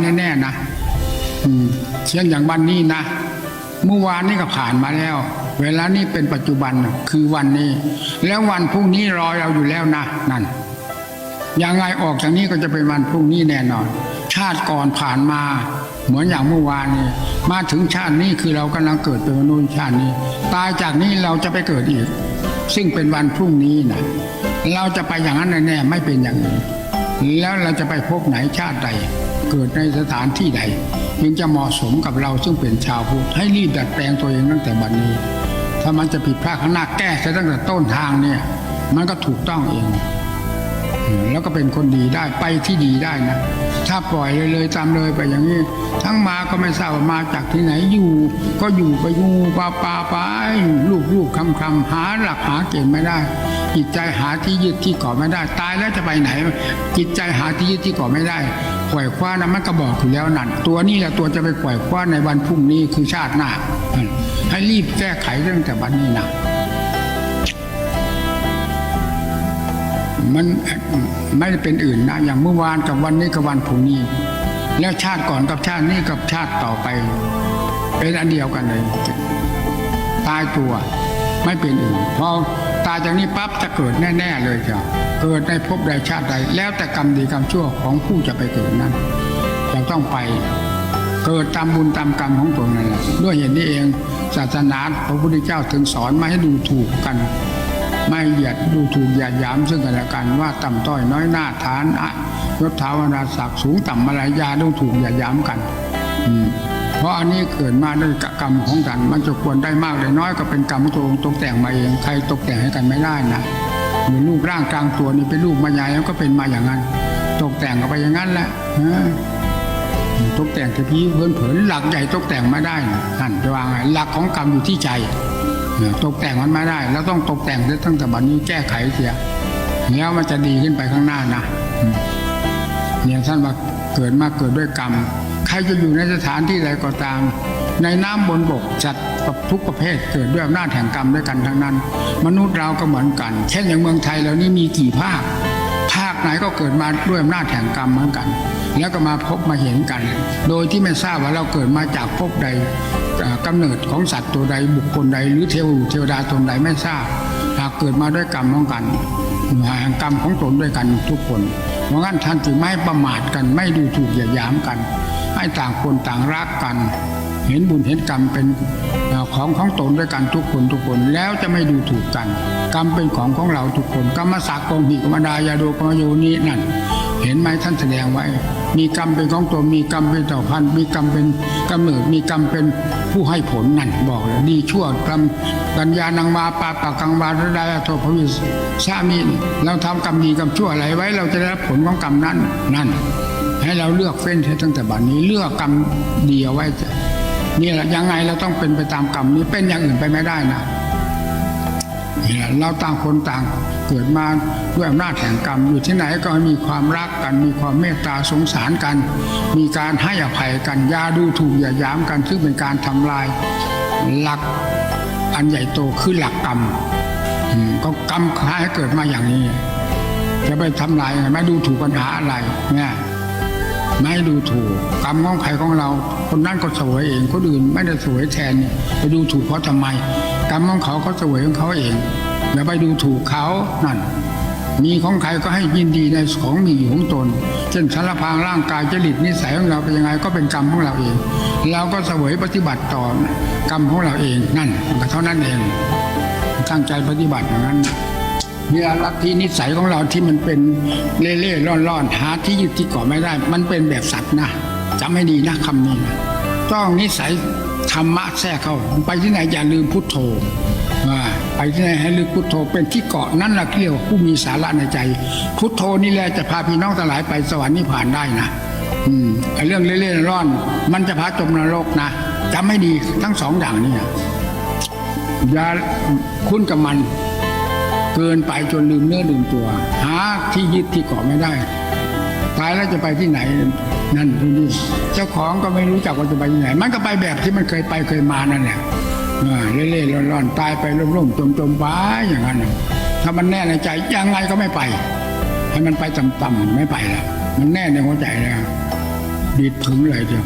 แน่ๆนะอืมเช่นอย่างวันนี้นะเมื่อวานนี้ก็ผ่านมาแล้ว เวลานี้เป็นปัจจุบันคือวันนี้ แล้ววันพรุ่งนี้รอเราอยู่แล้วนะนั่นยังไงออกจากนี้ก็จะเป็นวันพรุ่งนี้แน่นอน ชาติก่อนผ่านมา เหมือนอย่างเมื่อวานนี้ มาถึงชาตินี้คือเรากำลังเกิดเป็นมนุษย์ชาตินี้ ตายจากนี้เราจะไปเกิดอีก ซึ่งเป็นวันพรุ่งนี้นะเราจะไปอย่างนั้นแน่ๆไม่เป็นอย่างอื่น แล้วเราจะไปพบไหนชาติใด เกิดในสถานที่ใดจึงจะเหมาะสมกับเราซึ่งเป็นชาวพุทธให้รีบดัดแปลงตัวเองตั้งแต่บัดนนี้ ถ้ามันจะผิดพลาดข้างหน้าแก้ซะตั้งแต่ต้นทางเนี่ย มันก็ถูกต้องเอง แล้วก็เป็นคนดีได้ไปที่ดีได้นะ ถ้าปล่อยเลยเลยตามเลยไปอย่างนี้ ทั้งมาก็ไม่ทราบว่ามาจากที่ไหนอยู่ ก็อยู่ไปงูปลาปลาไปลูกลูกคำคำหาหลักหาเกณฑ์ไม่ได้ จิตใจหาที่ยึดที่เกาะไม่ได้ ตายแล้วจะไปไหน จิตใจหาที่ยึดที่เกาะไม่ได้ปล่อยคว้านะมันก็บอกอยู่แล้วนั่นตัวนี้แหละตัวจะไปปล่อยคว้าในวันพรุ่งนี้คือชาติหน้าให้รีบแก้ไขเรื่องแต่บัดนนี้นะ มันไม่เป็นอื่นนะอย่างเมื่อวานกับวันนี้กับวันพรุ่งนี้ แล้วชาติก่อนกับชาตินี้กับชาติต่อไป เป็นอันเดียวกันเลยตายตัวไม่เป็นอื่นพอตายจากนี้ปั๊บจะเกิดแน่ ๆ เลยจ้ะเกิดในภพใดชาติใด แล้วแต่กรรมดีกรรมชั่วของผู้จะไปเกิดนั้นจะต้องไปเกิดตามบุญตามกรรมของตนนั่นแหละด้วยเหตุนี้เองศาสนาพระพุทธเจ้าถึงสอนมาให้ดูถูกกัน ไม่เหยียดดูถูกหยียดยามซึ่งกันและกันว่าต่ำต้อยน้อยหน้าฐานอะยศถาวรศักดิ์สูงต่ำอะไรยาดูถูกหยียดยามกันอืเพราะอันนี้เกิดมาด้วยกรรมของกัน มันจะควรได้มากเลยน้อยก็เป็นกรรมตัวองตกแต่งมาเองใครตกแต่งให้กันไม่ได้นะเหมือนรูปร่างกลางตัวนี่เป็นรูปมายายแล้วก็เป็นมาอย่างนั้น ตกแต่งกันไปอย่างนั้นแหละฮะตกแต่งที่พี่เพื่อนเผินหลักใหญ่ตกแต่งไม่ได้นะท่านจะว่าไงหลักของกรรมอยู่ที่ใจ ตกแต่งมันไม่ได้ แล้วต้องตกแต่งตั้งแต่บัดนี้แก้ไขเสียแล้วมันจะดีขึ้นไปข้างหน้านะเนี่ยท่านว่าเกิดมาเกิดด้วยกรรม ใครจะอยู่ในสถานที่ใดก็ตาม ในน้ำบนบกจัดกับทุกประเภทเกิดด้วยอำนาจแห่งกรรมด้วยกันทั้งนั้น มนุษย์เราก็เหมือนกัน เช่นอย่างเมืองไทยเรานี่มีกี่ภาค ภาคไหนก็เกิดมาด้วยอำนาจแห่งกรรมเหมือนกัน แล้วก็มาพบมาเห็นกัน โดยที่ไม่ทราบว่าเราเกิดมาจากภพใดอ่ากำเนิดของสัตว์ตัวใดบุคคลใดหรือเทวดาเทวดาตนใดไม่ทราบหากเกิดมาด้วยกรรมของกันแห่งกรรมของตนด้วยกันทุกคน เพราะงั้นท่านจึงไม่ประมาทกันไม่ดูถูกเหยียดหยามกัน ให้ต่างคนต่างรักกัน เห็นบุญเห็นกรรมเป็นของของตนด้วยกันทุกคนทุกคนแล้วจะไม่ดูถูกกัน กรรมเป็นของของเราทุกคนกรรมสักกงหิกรรมดายาโดกรรมโยนี้นั่น เห็นไหมท่านแสดงไว้ มีกรรมเป็นของตนมีกรรมเป็นเต่าพันมีกรรมเป็นกำเนิดมีกรรมเป็นผู้ให้ผลนั่นบอกเลยดีชั่วกรรมปัญญานังมาปาปากังวาระดายาโทภวิสชามิเราทำกรรมดีกรรมชั่วอะไรไว้ เราจะได้รับผลของกรรมนั้นนั่น ให้เราเลือกเฟ้นเสียตั้งแต่บัดนี้เลือกกรรมดีเอาไว้จะนี่แหละยังไงเราต้องเป็นไปตามกรรมนี้เป็นอย่างอื่นไปไม่ได้นะ เราต่างคนต่างเกิดมาด้วยอำนาจแห่งกรรม อยู่ที่ไหนก็ให้มีความรักกัน มีความเมตตาสงสารกัน มีการให้อภัยกันอยาดูถูกอย่ายามกันซึ่งเป็นการทำลายหลักอันใหญ่โตคือหลักกรรมก็กรรมให้เกิดมาอย่างนี้ จะไปทำลายไงไม่ดูถูกปัญหาอะไรเนี่ย ไม่ดูถูกกรรมของใครของเรา คนนั้นก็สวยเองคนอื่นไม่ได้สวยแทนไปดูถูกเขาะทำไมกรรมของเขาเขาสวยของเขาเองอย่าไปดูถูกเขานั่น มีของใครก็ให้ยินดีในของมีอยู่ของตน เช่นสารพางร่างกายจริตนิสัยของเราเป็นยังไงก็เป็นกรรมของเราเองเราก็เสวยปฏิบัติต่อกรรมของเราเองนั่นก็เท่านั้นเองตั้งใจปฏิบัติอย่างนั้น เนี่ยลัทธินิสัยของเราที่มันเป็นเล่เล่ร่อนร่อนหาที่ยึดที่เกาะไม่ได้ มันเป็นแบบสัตว์นะจำให้ดีนะคำนี้นะต้องนิสัยธรรมะแทรกเข้าไปที่ไหนอย่าลืมพุทโธไปที่ไหนให้ลืมพุทโธเป็นที่เกาะนั่นแหละเรียกว่าผู้มีสาระในใจ พุทโธนี่แหละจะพาพี่น้องทั้งหลายไปสวรรค์นิพพานได้นะอืมไอ้เรื่องเล่เล่ร่อน มันจะพาจมนรกนะจำให้ดีทั้งสองอย่างนี่อย่าคุ้นกับมัน เกินไปจนลืมเนื้อลืมตัว หาที่ยึดที่เกาะไม่ได้ตายแล้วจะไปที่ไหนนั่นดูดิเจ้าของก็ไม่รู้จักว่าจะไปที่ไหน มันก็ไปแบบที่มันเคยไปเคยมานั่นแหละอ่เล่ๆร่อนๆตายไปร่มๆจมๆไปอย่างนั้นถ้ามันแน่ในใจยังไงก็ไม่ไป ให้มันไปต่ำๆไม่ไปละมันแน่ในหัวใจแล้วดีดผึงเลยเดียว